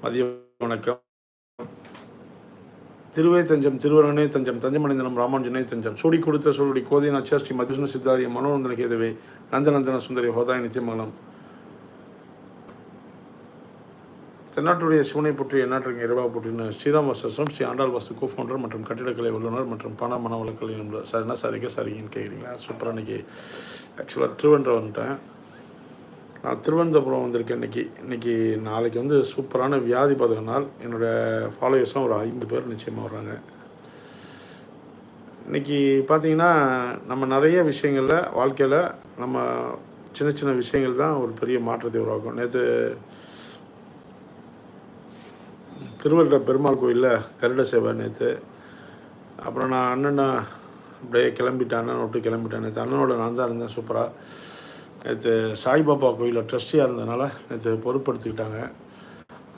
மதிய வணக்கம். திருவே தஞ்சம் திருவரங்கனே தஞ்சம் தஞ்சமடைந்தனம் ராமானுஜனே தஞ்சம். சூடி கொடுத்த சூடி கோதை நச்சா ஸ்ரீ மதுஷ்ணு சித்தாரிய மனோநந்தன கேதவே நந்தநந்தன சுந்தரி ஹோதாய் நித்தியமங்கலம். தென்னாட்டுடைய சிவனை போற்றி எந்நாட்டிற்கு இரவா போற்றின ஸ்ரீராம் வசம் ஸ்ரீ ஆண்டாள் வாசு கோ ஃபவுண்டர் மற்றும் கட்டிடக்கலை வல்லுநர் மற்றும் பண மனவளக்கலை சார் என்ன சார் இருக்க சாரிங்கன்னு கேட்குறீங்களா சூப்பராக இன்னைக்கு ஆக்சுவலாக திருவன்ற வந்துட்டேன். நான் திருவனந்தபுரம் வந்திருக்கேன் இன்னைக்கு. இன்றைக்கி நாளைக்கு வந்து சூப்பரான வியாதி பதக நாள். என்னோடய ஃபாலோவர்ஸ்லாம் ஒரு ஐம்பது பேர் நிச்சயமாக வர்றாங்க. இன்றைக்கி பார்த்தீங்கன்னா நம்ம நிறைய விஷயங்களில் வாழ்க்கையில் நம்ம சின்ன சின்ன விஷயங்கள் தான் ஒரு பெரிய மாற்றத்தை உருவாக்கும். நேற்று திருவள்ளுவர் பெருமாள் கோயிலில் கருட சேவை நேற்று அப்புறம் நான் அண்ணனை அப்படியே கிளம்பிட்டேன் அண்ணனை விட்டு கிளம்பிட்டேன். நேற்று அண்ணனோட நான் தான் இருந்தேன் சூப்பராக நேற்று சாய்பாபா கோயிலில் ட்ரஸ்டியாக இருந்ததுனால நேற்று பொறுப்படுத்திக்கிட்டாங்க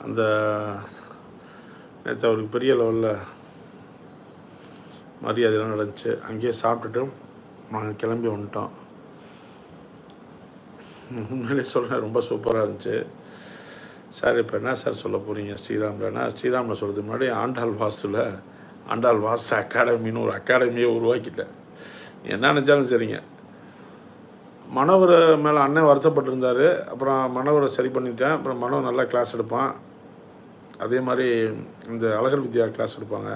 அந்த நேற்று அவருக்கு பெரிய லெவலில் மரியாதைலாம் நடந்துச்சு. அங்கேயே சாப்பிட்டுட்டு நாங்கள் கிளம்பி வந்துட்டோம். உண்மையிலே சொல்கிறேன் ரொம்ப சூப்பராக இருந்துச்சு. சார் இப்போ என்ன சார் சொல்ல போகிறீங்க ஸ்ரீராம்லன்னா ஸ்ரீராமில் சொல்கிறதுக்கு முன்னாடி ஆண்டாள் வாஸ்துல ஆண்டாள் வாஸ்து அகாடமின்னு ஒரு அகாடமியை உருவாக்கிட்டேன். என்ன நினச்சாலும் சரிங்க. மனவர் மேலே அண்ணன் வருத்தப்பட்டிருந்தார். அப்புறம் மனவரை சரி பண்ணிட்டேன். அப்புறம் மனோ நல்லா கிளாஸ் எடுப்பான். அதே மாதிரி இந்த அழகர் வித்யா கிளாஸ் எடுப்பாங்க.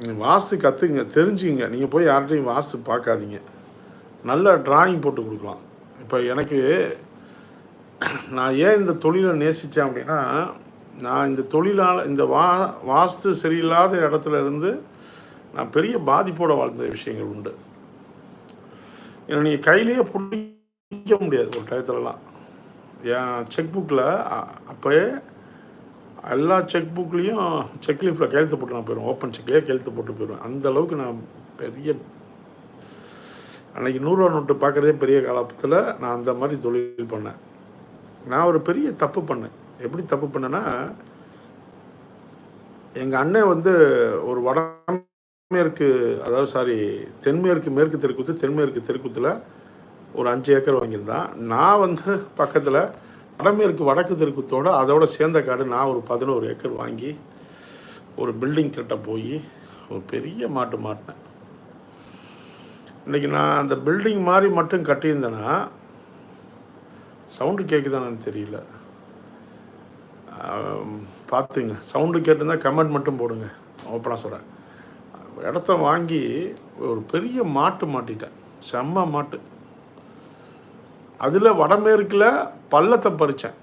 நீங்கள் வாஸ்து கற்றுக்குங்க தெரிஞ்சுங்க நீங்கள் போய் யார்கிட்டையும் வாஸ்து பார்க்காதீங்க. நல்ல டிராயிங் போட்டு கொடுக்கலாம். இப்போ எனக்கு நான் ஏன் இந்த தொழிலை நேசித்தேன் அப்படின்னா நான் இந்த தொழிலால் இந்த வா வாஸ்து சரியில்லாத இடத்துல இருந்து நான் பெரிய பாதிப்போடு வாழ்ந்த விஷயங்கள் உண்டு. நீங்கள் கையிலேயே பிடிக்க முடியாது ஒரு டயத்துலலாம். என் செக் புக்கில் அப்போயே எல்லா செக் புக்லேயும் செக் லீஃபில் கையெழுத்து போட்டு நான் போயிடுவேன் ஓப்பன் செக்லேயே கையெழுத்து போட்டு போயிடுவேன் அந்த அளவுக்கு நான் பெரிய அன்றைக்கி நூறுரூவா நோட்டு பார்க்குறதே பெரிய காலத்தில் நான் அந்த மாதிரி தொழில் பண்ணேன். நான் ஒரு பெரிய தப்பு பண்ணேன். எப்படி தப்பு பண்ணேன்னா எங்கள் அண்ணன் வந்து ஒரு வடமேற்கு அதாவது சாரி தென்மேற்கு மேற்கு தெருக்குத்து தென்மேற்கு தெருக்குத்தில் ஒரு அஞ்சு ஏக்கர் வாங்கியிருந்தான். நான் வந்து பக்கத்தில் வடமேற்கு வடக்கு தெருக்குத்தோடு அதோட சேர்ந்த காடு நான் ஒரு பதினோரு ஏக்கர் வாங்கி ஒரு பில்டிங் கிட்ட போய் ஒரு பெரிய மாட்டு மாட்டினேன். இன்றைக்கி நான் அந்த பில்டிங் மாதிரி மட்டும் கட்டியிருந்தேன்னா சவுண்டு கேட்குதான்னு தெரியல. பார்த்துங்க. சவுண்டு கேட்டிருந்தால் கமெண்ட் மட்டும் போடுங்க. ஓப்பனாக சொல்கிறேன் இடத்த வாங்கி ஒரு பெரிய மாட்டு மாட்டிட்டேன். செம்ம மாட்டு. அதில் வடமேற்கில் பள்ளத்தை பறித்தேன்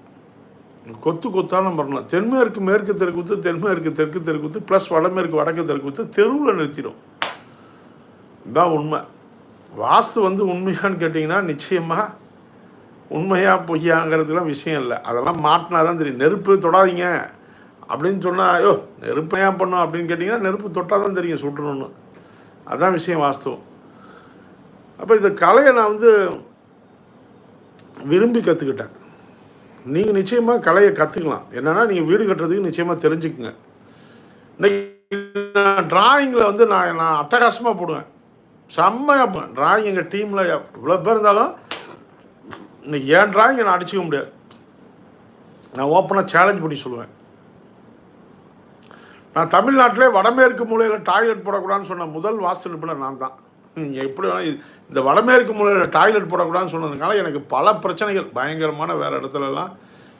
கொத்து கொத்தான பண்ணலாம் தென்மேற்கு மேற்கு தெருக்குத்து தென்மேற்கு தெற்கு தெருக்குத்து ப்ளஸ் வடமேற்கு வடக்கு தெருக்குத்து தெருவில் நிறுத்திடும். இதுதான் உண்மை. வாஸ்து வந்து உண்மையான்னு கேட்டிங்கன்னா நிச்சயமாக உண்மையாக பொய்யாங்கிறதுலாம் விஷயம் இல்லை. அதெல்லாம் மாட்டினா தான் தெரியும். நெருப்பு தொடாதீங்க. அப்படின்னு சொன்னால் ஐயோ நெருப்பு ஏன் பண்ணும்? அப்படின்னு கேட்டிங்கன்னா நெருப்பு தொட்டால் தான் தெரியும் சுட்டணும்னு. அதுதான் விஷயம் வாஸ்தவம். அப்போ இந்த கலையை நான் வந்து விரும்பி கற்றுக்கிட்டேன் நீங்கள் நிச்சயமாக கலையை கற்றுக்கலாம் என்னென்னா நீங்கள் வீடு கட்டுறதுக்கு நிச்சயமாக தெரிஞ்சுக்குங்க. இன்னைக்கு நான் டிராயிங்கில் வந்து நான் நான் அட்டகாசமாக போடுவேன். செம்மையாக டிராயிங் எங்கள் டீமில் இவ்வளோ பேர் இருந்தாலும் இன்னைக்கு என் டிராயிங்கை நான் அடிச்சுக்க முடியாது. நான் ஓப்பனாக சேலஞ்ச் பண்ணி சொல்லுவேன். நான் தமிழ்நாட்டிலே வடமேற்கு மூலையில் டாய்லெட் போடக்கூடாதுன்னு சொன்ன முதல் வாசல் நிபுணர் நான் தான் நீங்கள் எப்படி வேணா இந்த வடமேற்கு மூலையில் டாய்லெட் போடக்கூடாதுன்னு சொன்னதுனால எனக்கு பல பிரச்சனைகள் பயங்கரமான வேறு இடத்துலலாம்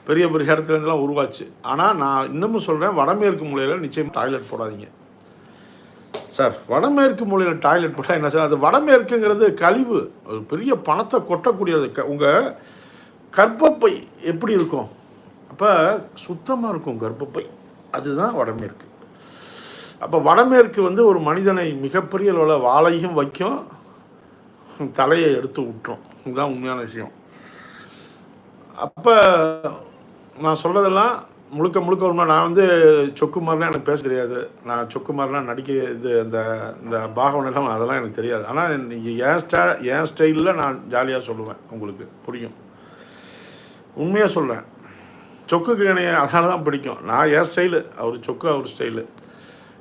பெரிய பெரிய இடத்துலேருந்துலாம் உருவாச்சு. ஆனால் நான் இன்னமும் சொல்கிறேன் வடமேற்கு மூலையில் நிச்சயம் டாய்லெட் போடாதீங்க. சார் வடமேற்கு மூலையில் டாய்லெட் போட்டால் என்ன சார்? அது வடமேற்குங்கிறது கழிவு ஒரு பெரிய பணத்தை கொட்டக்கூடியது. க உங்கள் கர்ப்பப்பை எப்படி இருக்கும்? அப்போ சுத்தமாக இருக்கும் கர்ப்பப்பை. அதுதான் வடமேற்கு. அப்போ வடமேற்கு வந்து ஒரு மனிதனை மிகப்பெரிய அளவில் வாழையும் வைக்கும். தலையை எடுத்து விட்டுரும் இதுதான் உண்மையான விஷயம். அப்போ நான் சொல்கிறதெல்லாம் முழுக்க முழுக்க உண்மை நான் வந்து சொக்கு மாதிரிலாம் எனக்கு பேச தெரியாது. நான் சொக்கு மாதிரிலாம் நடிக்க இது இந்த இந்த பாகவன் அதெல்லாம் எனக்கு தெரியாது. ஆனால் நீங்கள் என் ஸ்டா என் ஸ்டைலில் நான் ஜாலியாக சொல்லுவேன் உங்களுக்கு. புரியும்? உண்மையாக சொல்கிறேன் சொக்குக்கு என்னைய அதனால தான் பிடிக்கும். நான் என் ஸ்டைலு. அவர் சொக்கு அவர் ஸ்டைலு.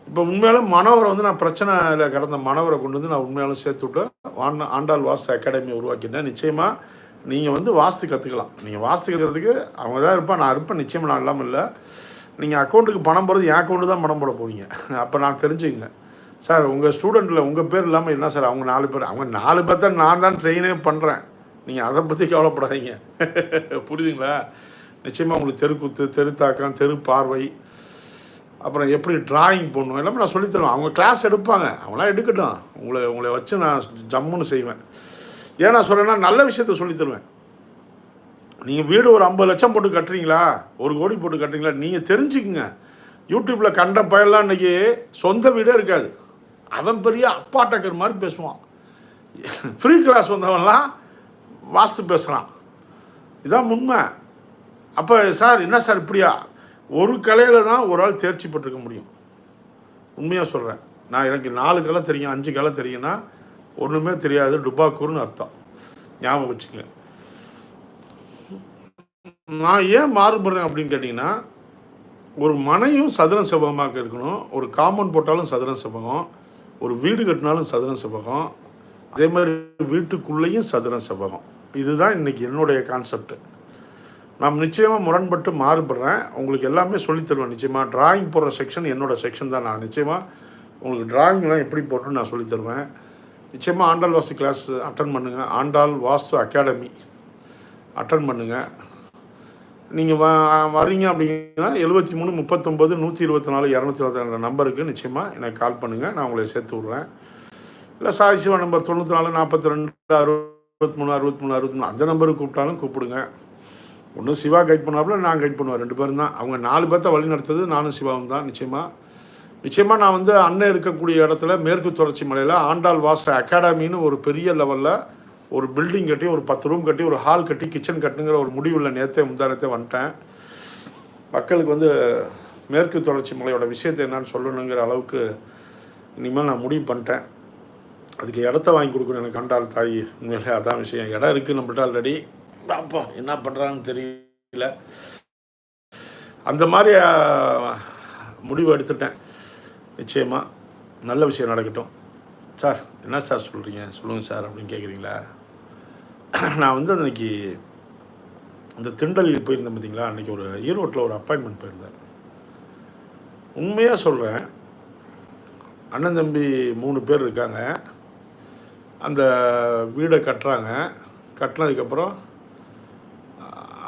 இப்போ உண்மையாலும் மனோவரை வந்து நான் பிரச்சனையில் கடந்த மனோவரை கொண்டு வந்து நான் உண்மையாலும் சேர்த்து விட்டு ஆண்டாள் வாஸ்து அகாடமி உருவாக்கிட்டேன் நிச்சயமாக நீங்கள் வந்து வாஸ்து கற்றுக்கலாம் நீங்கள் வாஸ்து கற்றுக்கிறதுக்கு அவங்க தான் இருப்பா நான் இருப்பேன். நிச்சயமாக நான் இல்லாமல் இல்லை. நீங்கள் அக்கௌண்ட்டுக்கு பணம் போகிறது என் அக்கௌண்ட்டு தான் பணம் போட போவீங்க அப்போ நான் தெரிஞ்சுக்கங்க. சார் உங்கள் ஸ்டூடெண்ட்டில் உங்கள் பேர் இல்லாமல் என்ன சார்? அவங்க நாலு பேர் அவங்க நாலு பேர்த்த நான் தான் ட்ரெயினே பண்ணுறேன் நீங்கள் அதை பற்றி கவலைப்படாதீங்க. புரியுதுங்களா? நிச்சயமாக உங்களுக்கு தெருக்குத்து தெருத்தாக்கம் தெரு பார்வை அப்புறம் எப்படி டிராயிங் போடணும் எல்லாமே நான் சொல்லித் தருவேன். அவங்க கிளாஸ் எடுப்பாங்க. அவங்களாம் எடுக்கட்டும். உங்களை உங்களை வச்சு நான் ஜம்முன்னு செய்வேன். ஏன் நான் சொல்கிறேன்னா நல்ல விஷயத்த சொல்லித் தருவேன். நீங்கள் வீடு ஒரு ஐம்பது லட்சம் போட்டு கட்டுறீங்களா? ஒரு கோடி போட்டு கட்டுறீங்களா? நீங்கள் தெரிஞ்சுக்குங்க. யூடியூப்பில் கண்ட பயலாம் இன்றைக்கி சொந்த வீடே இருக்காது. அவன் பெரிய அப்பா டக்கர் மாதிரி பேசுவான். ஃப்ரீ கிளாஸ் வந்தவன்லாம் வாஸ்து பேசுகிறான் இதான் உண்மை. அப்போ சார் என்ன சார் இப்படியா? ஒரு கலையில் தான் ஒரு ஆள் தேர்ச்சி பெற்றுக்க முடியும். உண்மையாக சொல்கிறேன் நான் எனக்கு நாலு கலை தெரியும் அஞ்சு கலை தெரியும்னா ஒன்றுமே தெரியாது டுபாக்கூர்னு அர்த்தம். ஞாபகம் வச்சுக்கங்க. நான் ஏன் மாறுபடுறேன் அப்படின்னு கேட்டிங்கன்னா ஒரு மனையும் சதுரம் செவ்வகமாக இருக்கணும் ஒரு காம்பவுண்ட் போட்டாலும் சதுரம் செவ்வகம் ஒரு வீடு கட்டினாலும் சதுரம் செவ்வகம் அதே மாதிரி வீட்டுக்குள்ளேயும் சதுரம் செவ்வகம். இதுதான் இன்றைக்கி என்னுடைய கான்செப்ட் நான் நிச்சயமாக முரண்பட்டு மாறுபடுறேன். உங்களுக்கு எல்லாமே சொல்லித் தருவேன் நிச்சயமாக டிராயிங் போடுற செக்ஷன் என்னோட செக்ஷன் தான் நான். நிச்சயமாக உங்களுக்கு டிராயிங்லாம் எப்படி போட்டுன்னு நான் சொல்லித் தருவேன். நிச்சயமாக ஆண்டாள் வாஸ்து கிளாஸ் அட்டன் பண்ணுங்கள் ஆண்டாள் வாஸ்து அகாடமி அட்டன் பண்ணுங்கள் நீங்கள் வ வரீங்க அப்படிங்கன்னா எழுபத்தி மூணு முப்பத்தொம்பது நூற்றி இருபத்தி நாலு இரநூத்தி இருபத்தி நம்பருக்கு நிச்சயமாக எனக்கு கால் பண்ணுங்கள் நான் உங்களை சேர்த்து விட்றேன். இல்லை சாய் சிவா நம்பர் தொண்ணூற்றி நாலு நாற்பத்தி ரெண்டு அறுபத்தி மூணு அறுபத்தி மூணு அறுபத்தி மூணு அந்த நம்பருக்கு கூப்பிட்டாலும் கூப்பிடுங்க. ஒன்றும் சிவா கைட் பண்ணாப்புல நான் கைட் பண்ணுவேன். ரெண்டு பேரும் தான். அவங்க நாலு பேர்த்த வழி நடத்துறது நானும் சிவாவும் தான் நிச்சயமாக நிச்சயமாக நான் வந்து அண்ணன் இருக்கக்கூடிய இடத்துல மேற்கு தொடர்ச்சி மலையில் ஆண்டாள் வாச அகாடமின்னு ஒரு பெரிய லெவலில் ஒரு பில்டிங் கட்டி ஒரு பத்து ரூம் கட்டி ஒரு ஹால் கட்டி கிச்சன் கட்டுங்கிற ஒரு முடிவில் நேற்றே முந்தானத்தே வந்துட்டேன். மக்களுக்கு வந்து மேற்கு தொடர்ச்சி மலையோட விஷயத்தை என்னன்னு சொல்லணுங்கிற அளவுக்கு இனிமேல் நான் முடிவு பண்ணிட்டேன். அதுக்கு இடத்த வாங்கி கொடுக்கணும் எனக்கு கண்டால் தாய். உண்மையிலே அதான் விஷயம். இடம் இருக்குது நம்மள்ட்ட ஆல்ரெடி பார்ப்போம் என்ன பண்ணுறாங்கன்னு தெரியல. அந்த மாதிரி முடிவு எடுத்துட்டேன். நிச்சயமாக நல்ல விஷயம் நடக்கட்டும். சார் என்ன சார் சொல்கிறீங்க சொல்லுங்கள் சார் அப்படின்னு கேட்குறீங்களா நான் வந்து அன்றைக்கி இந்த திண்டலில் போயிருந்தேன் பார்த்தீங்களா அன்றைக்கி ஒரு ஈரோட்டில் ஒரு அப்பாயின்மெண்ட் போயிருந்தேன். உண்மையாக சொல்கிறேன் அண்ணன் தம்பி மூணு பேர் இருக்காங்க. அந்த வீடை கட்டுறாங்க. கட்டினதுக்கப்புறம்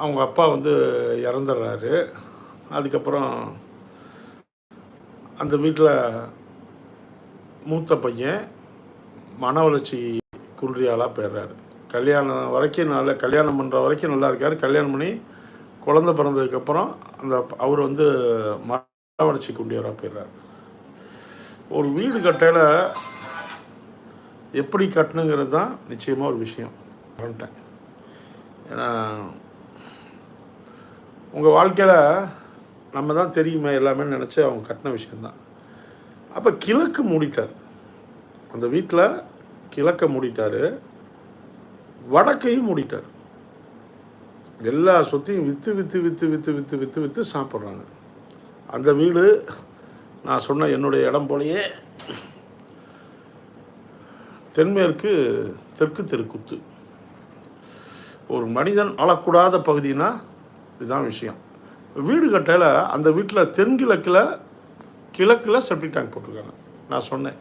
அவங்க அப்பா வந்து இறந்துடுறாரு. அதுக்கப்புறம் அந்த வீட்டில் மூத்த பையன் மன வளர்ச்சி குன்றியாளாக போயிடுறாரு. கல்யாணம் வரைக்கும் நல்ல கல்யாணம் பண்ணுற வரைக்கும் நல்லா இருக்கார். கல்யாணம் பண்ணி குழந்த பிறந்ததுக்கப்புறம் அந்த அவர் வந்து மன வளர்ச்சி குண்டியராக போயிடுறார். ஒரு வீடு கட்டையில் எப்படி கட்டணுங்கிறது தான் நிச்சயமாக ஒரு விஷயம். பண்ணிட்டேன் ஏன்னா உங்கள் வாழ்க்கையில் நம்ம தான் தெரியுமே எல்லாமே நினச்சி அவங்க கட்டின விஷயந்தான் அப்போ கிழக்கு மூடிட்டார். அந்த வீட்டில் கிழக்க மூடிட்டார். வடக்கையும் மூடிட்டார். எல்லா சொத்தையும் விற்று விற்று விற்று விற்று விற்று விற்று விற்று சாப்பிட்றாங்க. அந்த வீடு நான் சொன்ன என்னுடைய இடம் போலயே தென்மேற்கு தெற்கு தெருக்குத்து. ஒரு மனிதன் அழக்கூடாத பகுதினா இதுதான் விஷயம். வீடு கட்டையில் அந்த வீட்டில் தென்கிழக்கில் கிழக்கில் செப்டிக் டேங்க் போட்டிருக்காங்க. நான் சொன்னேன்.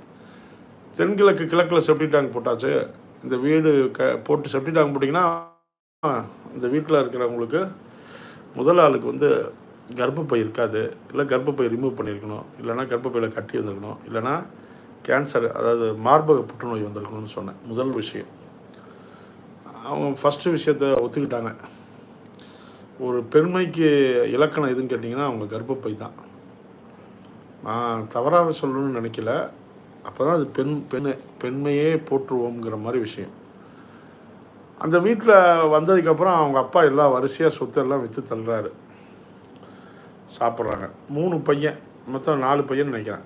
தென்கிழக்கு கிழக்கில் செப்டி டேங்க் போட்டாச்சு. இந்த வீடு க போட்டு செப்டி டேங்க் போட்டிங்கன்னா இந்த வீட்டில் இருக்கிறவங்களுக்கு முதல் ஆளுக்கு வந்து கர்ப்பப்பை இருக்காது. இல்லை கர்ப்பப்பை ரிமூவ் பண்ணியிருக்கணும் இல்லைனா கர்ப்பப்பையில் கட்டி வந்திருக்கணும். இல்லைன்னா கேன்சர் அதாவது மார்பக புற்றுநோய் வந்திருக்கணும்னு சொன்னேன். முதல் விஷயம். அவங்க ஃபஸ்ட்டு விஷயத்த ஒத்துக்கிட்டாங்க. ஒரு பெருமைக்கு இலக்கணம் எதுன்னு கேட்டிங்கன்னா அவங்க கர்ப்பப்பை தான். நான் தவறாக சொல்லணும்னு நினைக்கல. அப்போ தான் அது பெண் பெண் பெண்மையே போற்றுவோங்கிற மாதிரி விஷயம். அந்த வீட்டில் வந்ததுக்கப்புறம் அவங்க அப்பா எல்லா வரிசையாக சொத்தெல்லாம் விற்று தள்ளுறாரு. சாப்பிட்றாங்க. மூணு பையன் மொத்தம் நாலு பையன் நினைக்கிறேன்.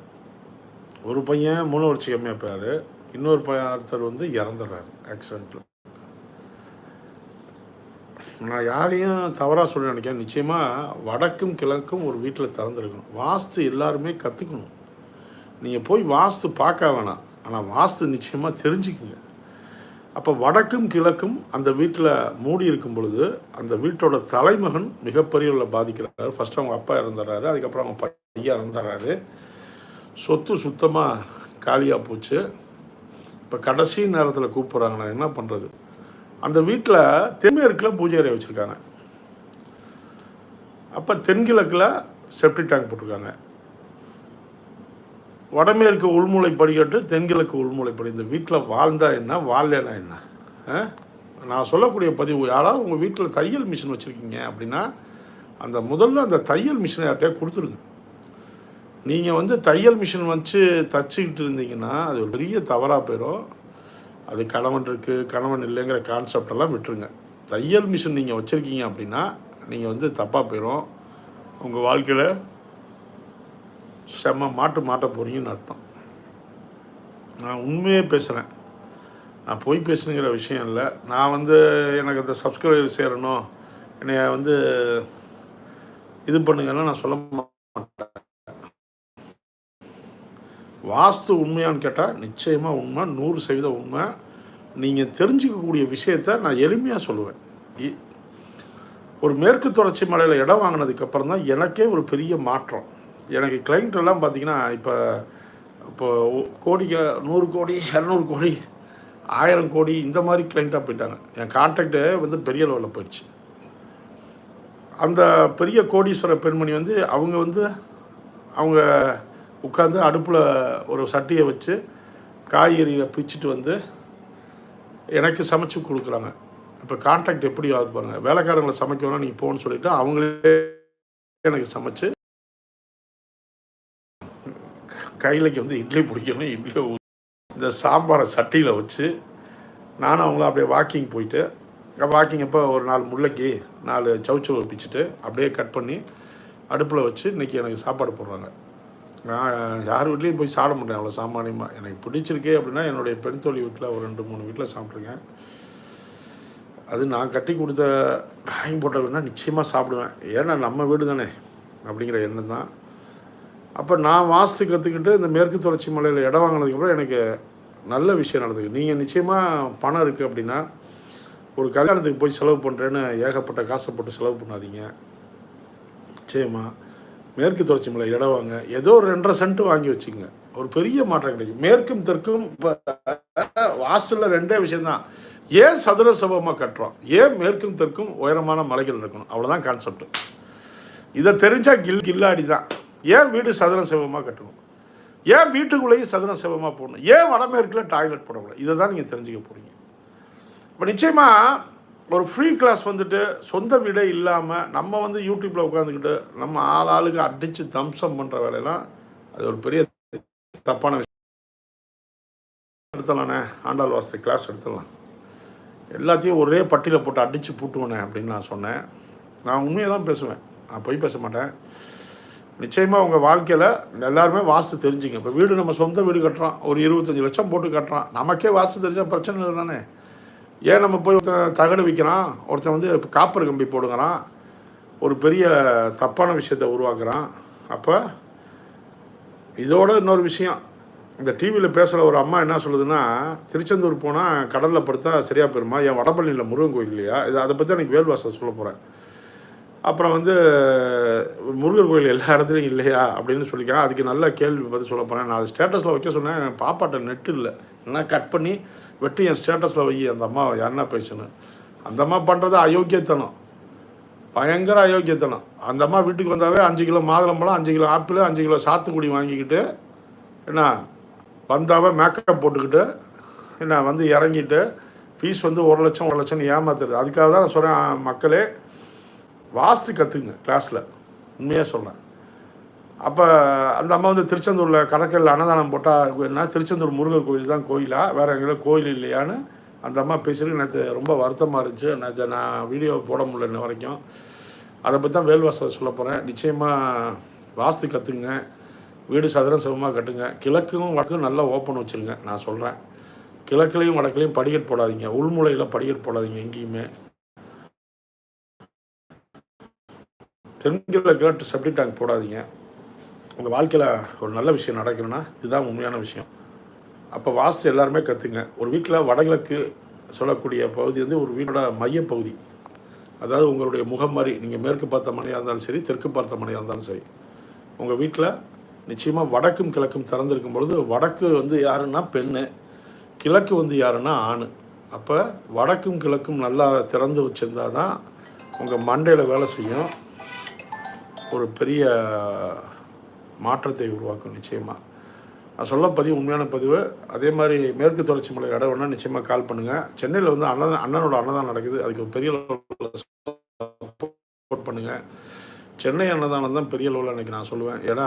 ஒரு பையன் மூணு வருஷம் கம்மியாக போயார் இன்னொரு பையன் ஒருத்தர் வந்து இறந்துடுறாரு ஆக்சிடெண்ட்டில் நான் யாரையும் தவறாக சொல்ல நினைக்கிறேன் நிச்சயமாக வடக்கும் கிழக்கும் ஒரு வீட்டில் திறந்துருக்கணும். வாஸ்து எல்லாருமே கற்றுக்கணும் நீங்கள் போய் வாஸ்து பார்க்க வேணாம். ஆனால் வாஸ்து நிச்சயமாக தெரிஞ்சுக்குங்க. அப்போ வடக்கும் கிழக்கும் அந்த வீட்டில் மூடி இருக்கும் பொழுது அந்த வீட்டோட தலைமகன் மிகப்பெரியவில் பாதிக்கிறாரு. ஃபஸ்ட்டு அவங்க அப்பா இறந்துடுறாரு அதுக்கப்புறம் அவங்க பையன் இறந்துடுறாரு சொத்து சுத்தமாக காலியாக போச்சு. இப்போ கடைசி நேரத்தில் கூப்பிட்றாங்க. நான் என்ன பண்ணுறது அந்த வீட்டில் தென்மேற்கில் பூஜை அறை வச்சுருக்காங்க. அப்போ தென்கிழக்கில் செப்டிக் டேங்க் போட்டிருக்காங்க. வடமேற்கு உள்மூலை படிக்கட்டு தென்கிழக்கு உள்மூலை படி இந்த வீட்டில் வாழ்ந்தா என்ன வாழலைன்னா என்ன? ஆ? நான் சொல்லக்கூடிய பதிவு யாராவது உங்கள் வீட்டில் தையல் மிஷின் வச்சுருக்கீங்க அப்படின்னா அந்த முதல்ல அந்த தையல் மிஷினை யார்கிட்டயா கொடுத்துருங்க. நீங்கள் வந்து தையல் மிஷின் வச்சு தச்சுக்கிட்டு இருந்தீங்கன்னா அது ஒரு பெரிய தவறாக போயிடும் அது கணவன் இருக்குது கணவன் இல்லைங்கிற கான்செப்ட் எல்லாம் விட்டுருங்க. தையல் மிஷின் நீங்கள் வச்சுருக்கீங்க அப்படின்னா நீங்கள் வந்து தப்பாக போயிடும் உங்கள் வாழ்க்கையில் செம்ம மாட்டு மாட்ட போகிறீங்கன்னு அர்த்தம். நான் உண்மையே பேசுகிறேன் நான் போய் பேசுனுங்கிற விஷயம் இல்லை. நான் வந்து எனக்கு அந்த சப்ஸ்கிரைபர் சேரணும் என்னைய வந்து இது பண்ணுங்கன்னா நான் சொல்ல மாட்டேன் வாஸ்து உண்மையான்னு கேட்டால் நிச்சயமாக உண்மை நூறு சதவீதம் உண்மை. நீங்கள் தெரிஞ்சுக்கக்கூடிய விஷயத்த நான் எளிமையாக சொல்லுவேன். இ- ஒரு மேற்கு தொடர்ச்சி மலையில் இடம் வாங்கினதுக்கப்புறம் தான் எனக்கே ஒரு பெரிய மாற்றம். எனக்கு கிளைண்ட் எல்லாம் பார்த்தீங்கன்னா இப்போ இப்போ கோடிக்கு நூறு கோடி இரநூறு கோடி ஆயிரம் கோடி இந்த மாதிரி கிளைண்ட்டாக போயிட்டாங்க. என் கான்ட்ராக்டே வந்து பெரிய லெவலில் போயிடுச்சு. அந்த பெரிய கோடீஸ்வர பெண்மணி வந்து அவங்க வந்து அவங்க உட்காந்து அடுப்பில் ஒரு சட்டியை வச்சு காய்கறியை பிச்சுட்டு வந்து எனக்கு சமைச்சு கொடுக்குறாங்க. இப்போ கான்ட்ராக்ட் எப்படி ஆகுது பாருங்கள் வேலைக்காரங்களை சமைக்கணும்னா நீங்கள் போகணும்னு சொல்லிட்டு அவங்களே எனக்கு சமைச்சு கையிலைக்கு வந்து இட்லி பிடிக்கணும் இட்லி இந்த சாம்பாரை சட்டியில் வச்சு நானும் அவங்கள அப்படியே வாக்கிங் போயிட்டு வாக்கிங் அப்போ ஒரு நாலு முள்ளக்கி நாலு சவுச்சவை பிச்சுட்டு அப்படியே கட் பண்ணி அடுப்பில் வச்சு இன்றைக்கி எனக்கு சாப்பாடு போடுறாங்க. நான் யார் வீட்லேயும் போய் சாப்பிட மாட்டேன். அவ்வளோ சாமானியமாக எனக்கு பிடிச்சிருக்கே அப்படின்னா என்னுடைய பெண் தொழில் வீட்டில் ஒரு ரெண்டு மூணு வீட்டில் சாப்பிட்ருக்கேன் அது நான் கட்டி கொடுத்த டிராயிங் போட்ட வீடுனா நிச்சயமாக சாப்பிடுவேன். ஏன்னா நம்ம வீடு தானே அப்படிங்கிற எண்ணம் தான். அப்போ நான் வாஸ்து கற்றுக்கிட்டு இந்த மேற்கு தொடர்ச்சி மலையில் இடம் வாங்கினதுக்கப்புறம் எனக்கு நல்ல விஷயம் நடந்தது. நீங்கள் நிச்சயமாக பணம் இருக்குது அப்படின்னா ஒரு கல்யாணத்துக்கு போய் செலவு பண்ணுறேன்னு ஏகப்பட்ட காசை போட்டு செலவு பண்ணாதீங்க. நிச்சயமாக மேற்கு தொடர்ச்சி மலை இடம் வாங்க. ஏதோ ஒரு ரெண்டரை சென்ட் வாங்கி வச்சுங்க ஒரு பெரிய மாற்றம் கிடைக்கும். மேற்கும் தெற்கும் வாசலில் ரெண்டே விஷயம்தான். ஏன் சதுர சபமாக கட்டுறோம்? ஏன் மேற்கும் தெற்கும் உயரமான மலைகள் இருக்கணும்? அவ்வளோதான் கான்செப்ட் இதை தெரிஞ்சால் கில் கில்லாடி தான் ஏன் வீடு சதுர சிவமாக கட்டணும்? ஏன் வீட்டுக்குள்ளேயும் சதுர சிவமாக போடணும்? ஏன் வடமேற்கில் டாய்லெட் போடக்கூடாது? இதை தான் நீங்கள் தெரிஞ்சுக்க போகிறீங்க இப்போ நிச்சயமாக ஒரு ஃப்ரீ கிளாஸ் வந்துட்டு சொந்த வீடே இல்லாமல் நம்ம வந்து யூடியூப்பில் உட்காந்துக்கிட்டு நம்ம ஆள் ஆளுக்கு அடித்து தம்சம் பண்ணுற வேலையெல்லாம் அது ஒரு பெரிய தப்பான விஷயம். எடுத்துடலாண்ணே. ஆண்டாள் வாசத்தை கிளாஸ் எடுத்துடலாம். எல்லாத்தையும் ஒரே பட்டியில் போட்டு அடித்து பூட்டுவனே அப்படின்னு நான் சொன்னேன். நான் உண்மையை தான் பேசுவேன். நான் போய் பேச மாட்டேன். நிச்சயமாக உங்கள் வாழ்க்கையில் எல்லாருமே வாஸ்து தெரிஞ்சுங்க. இப்போ வீடு நம்ம சொந்த வீடு கட்டுறோம். ஒரு இருபத்தஞ்சி லட்சம் போட்டு கட்டுறோம். நமக்கே வாஸ்து தெரிஞ்சால் பிரச்சனை இல்லை தானே ஏன் நம்ம போய் ஒருத்தன் தகடு விற்கிறான் ஒருத்தன் வந்து இப்போ காப்பர் கம்பி போடுங்கிறான் ஒரு பெரிய தப்பான விஷயத்தை உருவாக்குறான். அப்போ இதோட இன்னொரு விஷயம். இந்த டிவியில் பேசுகிற ஒரு அம்மா என்ன சொல்லுதுன்னா திருச்செந்தூர் போனால் கடலில் படுத்தா சரியாக போயிருமா? என் வடபழனியில் முருகன் கோயில் இல்லையா? இது அதை பற்றி எனக்கு வேல்வாசம் சொல்ல போகிறேன் அப்புறம் வந்து முருகர் கோயில் எல்லா இடத்துலையும் இல்லையா? அப்படின்னு சொல்லிக்காங்க அதுக்கு நல்ல கேள்வி பற்றி சொல்ல போகிறேன் நான் அது ஸ்டேட்டஸில் வைக்க சொன்னேன். என் பாப்பாட்ட நெட்டு இல்லை. இல்லைன்னா கட் பண்ணி வெட்டி என் ஸ்டேட்டஸில் வை அந்த அம்மா என்ன பேசுன்னு. அந்த அம்மா பண்ணுறது அயோக்கியத்தனம். பயங்கர அயோக்கியத்தனம். அந்த அம்மா வீட்டுக்கு வந்தாவே அஞ்சு கிலோ மாதுளம்பழம் அஞ்சு கிலோ ஆப்பிள் அஞ்சு கிலோ சாத்துக்குடி வாங்கிக்கிட்டு என்ன வந்தாவே மேக்கப் போட்டுக்கிட்டு என்ன வந்து இறங்கிட்டு ஃபீஸ் வந்து ஒரு லட்சம் ஒரு லட்சம் ஏமாத்துறது. அதுக்காக தான் நான் சொல்கிறேன் மக்களே வாஸ்து கற்றுக்குங்க கிளாஸில் உண்மையாக சொல்கிறேன் அப்போ அந்த அம்மா வந்து திருச்செந்தூரில் கடற்கரையில் அன்னதானம் போட்டால் கோயில்னா திருச்செந்தூர் முருகர் கோயில் தான் கோயிலா? வேறு எங்கேயும் கோயில் இல்லையான்னு அந்த அம்மா பேசுகிறதுக்கு நேற்று ரொம்ப வருத்தமாக இருந்துச்சு. நேற்று நான் வீடியோ போட முடியல இன்ன வரைக்கும். அதை பற்றி தான் வேல்வாசல் சொல்ல போகிறேன் நிச்சயமாக வாஸ்து கற்றுங்க வீடு சதுரம் சிவமாக கட்டுங்க. கிழக்கும் வடக்கும் நல்லா ஓப்பன் வச்சுருங்க. நான் சொல்கிறேன் கிழக்குலையும் வடக்குலையும் படிக்கட் போடாதீங்க. உள்முலையில் படிக்கட் போடாதீங்க எங்கேயுமே. தென்கிழக்கு கேட்டு செப்டி டேங்க் போடாதீங்க. உங்கள் வாழ்க்கையில் ஒரு நல்ல விஷயம் நடக்கணும்னா இதுதான் உண்மையான விஷயம். அப்போ வாஸ்து எல்லாருமே கற்றுங்க ஒரு வீட்டில் வடகிழக்கு சொல்லக்கூடிய பகுதி வந்து ஒரு வீட்டோட மையப்பகுதி. அதாவது உங்களுடைய முகம் மாதிரி நீங்கள் மேற்கு பார்த்த மனையாக இருந்தாலும் சரி தெற்கு பார்த்த மனையாக இருந்தாலும் சரி. உங்கள் வீட்டில் நிச்சயமாக வடக்கும் கிழக்கும் திறந்திருக்கும் பொழுது வடக்கு வந்து யாருன்னா பெண்ணு கிழக்கு வந்து யாருன்னா ஆண். அப்போ வடக்கும் கிழக்கும் நல்லா திறந்து வச்சிருந்தா தான் உங்கள் மண்டையில் வேலை செய்யும். ஒரு பெரிய மாற்றத்தை உருவாக்கும் நிச்சயமாக நான் சொல்ல பதிவு உண்மையான பதிவு. அதே மாதிரி மேற்கு தொடர்ச்சி மலை இடம் வேணால் நிச்சயமாக கால் பண்ணுங்கள் சென்னையில் வந்து அண்ணன் அண்ணனோட அன்னதானம் நடக்குது. அதுக்கு ஒரு பெரிய சப்போர்ட் பண்ணுங்கள் சென்னை அன்னதானம் தான் பெரிய லெவலில் எனக்கு நான் சொல்லுவேன். ஏன்னா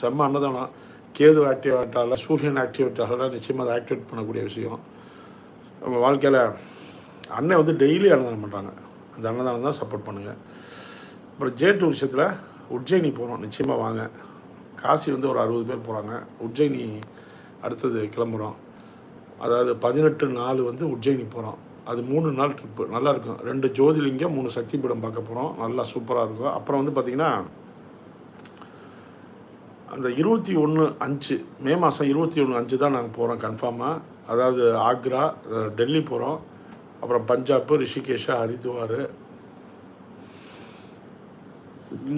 செம்ம அன்னதானம். கேது ஆக்டிவேட்டால சூரியன் ஆக்டிவேட்டால நிச்சயமாக அதை ஆக்டிவேட் பண்ணக்கூடிய விஷயம். நம்ம வாழ்க்கையில் அண்ணன் வந்து டெய்லி அன்னதானம் பண்ணுறாங்க அந்த அன்னதானம் தான் சப்போர்ட் பண்ணுங்கள் அப்புறம் ஜே டூ விஷயத்தில் உஜ்ஜயினி போகிறோம் நிச்சயமாக வாங்க. காசி வந்து ஒரு அறுபது பேர் போகிறாங்க உஜ்ஜயினி அடுத்தது கிளம்புறோம். அதாவது பதினெட்டு நாள் வந்து உஜ்ஜயினி போகிறோம் அது மூணு நாள் ட்ரிப்பு நல்லாயிருக்கும் ரெண்டு ஜோதிலிங்கம் மூணு சக்தி பீடம் பார்க்க போகிறோம் நல்லா சூப்பராக இருக்கும். அப்புறம் வந்து பார்த்திங்கன்னா அந்த இருபத்தி ஒன்று அஞ்சு மே மாதம் இருபத்தி ஒன்று அஞ்சு தான் நாங்கள் போகிறோம் கன்ஃபார்மாக அதாவது ஆக்ரா டெல்லி போகிறோம் அப்புறம் பஞ்சாப் ரிஷிகேஷா ஹரித்வார்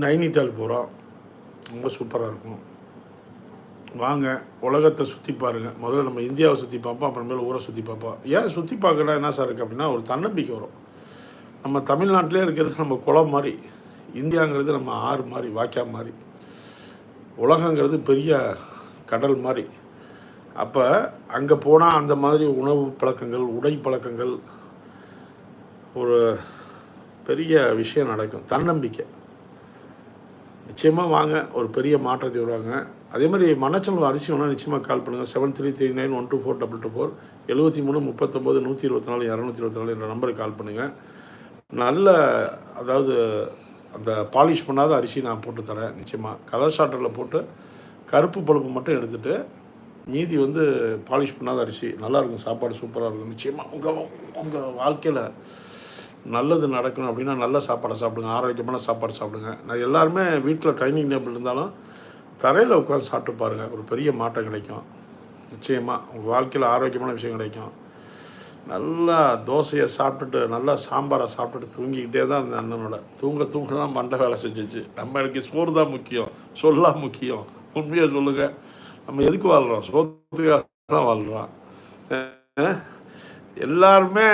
நைனிட்டால் போகிறோம் ரொம்ப சூப்பராக இருக்கும். வாங்க உலகத்தை சுற்றி பாருங்கள் முதல்ல நம்ம இந்தியாவை சுற்றி பார்ப்போம் அப்புறமேல ஊரை சுற்றி பார்ப்போம் ஏன் சுற்றி பார்க்கணும் என்ன சார் இருக்குது அப்படின்னா ஒரு தன்னம்பிக்கை வரும். நம்ம தமிழ்நாட்டிலே இருக்கிறது நம்ம குளம் மாதிரி. இந்தியாங்கிறது நம்ம ஆறு மாதிரி வாக்கியா மாதிரி. உலகங்கிறது பெரிய கடல் மாதிரி. அப்போ அங்கே போனால் அந்த மாதிரி உணவு பழக்கங்கள் உடை பழக்கங்கள் ஒரு பெரிய விஷயம் நடக்கும். தன்னம்பிக்கை. நிச்சயமாக வாங்க. ஒரு பெரிய மாற்றத்தை வருவாங்க அதே மாதிரி மனச்சல் அரிசி வேணால் நிச்சயமாக கால் பண்ணுங்கள் seven three three nine one two four double two four எழுபத்தி மூணு முப்பத்தொம்போது நூற்றி இருபத்தி நாலு இரநூத்தி இருபத்தி நாலு என்ற நம்பருக்கு கால் பண்ணுங்கள் நல்ல அதாவது அந்த பாலிஷ் பண்ணாத அரிசி நான் போட்டு தரேன் நிச்சயமாக கலர் ஷாட்டரில் போட்டு கருப்பு பழுப்பு மட்டும் எடுத்துகிட்டு மீதி வந்து பாலிஷ் பண்ணாத அரிசி நல்லாயிருக்கும் சாப்பாடு சூப்பராக இருக்கும். நிச்சயமாக உங்கள் உங்கள் வாழ்க்கையில் நல்லது நடக்கணும் அப்படின்னா நல்ல சாப்பாடை சாப்பிடுங்க ஆரோக்கியமான சாப்பாடு சாப்பிடுங்க. நான் எல்லாருமே வீட்டில் டைனிங் டேபிள் இருந்தாலும் தரையில் உட்காந்து சாப்பிட்டு பாருங்கள் ஒரு பெரிய மாற்றம் கிடைக்கும். நிச்சயமாக உங்கள் வாழ்க்கையில் ஆரோக்கியமான விஷயம் கிடைக்கும். நல்லா தோசையை சாப்பிட்டுட்டு நல்லா சாம்பாரை சாப்பிட்டுட்டு தூங்கிக்கிட்டே தான் அந்த அண்ணனோட. தூங்க தூங்க தான் மண்டை வேலை செஞ்சிச்சு. நம்ம எனக்கு சோறு தான் முக்கியம். சொல்லலாம் முக்கியம். உண்மையாக சொல்லுங்கள் நம்ம எதுக்கு வாழ்கிறோம் சோத்துக்காக தான் வாழ்கிறோம் எல்லாருமே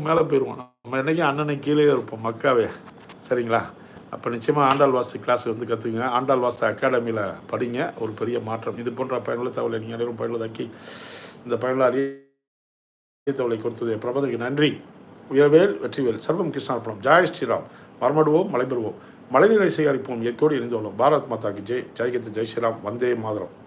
மேலே போயிடுவோம். நம்ம என்றைக்கும் அண்ணனை கீழே இருப்போம் மக்காவே. சரிங்களா? அப்போ நிச்சயமாக ஆண்டாள் வாஸ்து கிளாஸ் வந்து கற்றுக்குங்க ஆண்டாள் வாஸ்து அகாடமியில் படிங்க. ஒரு பெரிய மாற்றம். இது போன்ற பயனுள்ள தகவலை நீங்கள் அனைவரும் பயனுள்ளதாக்கி இந்த பயனுள்ள அரிய தகவலை கொடுத்தது பிரபந்தருக்கு நன்றி. உயர்வேல் வெற்றிவேல். சர்வம் கிருஷ்ணார்பணம். ஜாய் ஸ்ரீராம். மரமடுவோம் மலை பெறுவோம் மழைநீரை சேகரிப்போம் இயற்கையோடு இணைந்து பாரத் மாதாக்கு ஜெய். ஜெய்கத்து ஜெய் ஸ்ரீராம். வந்தே மாதரம்.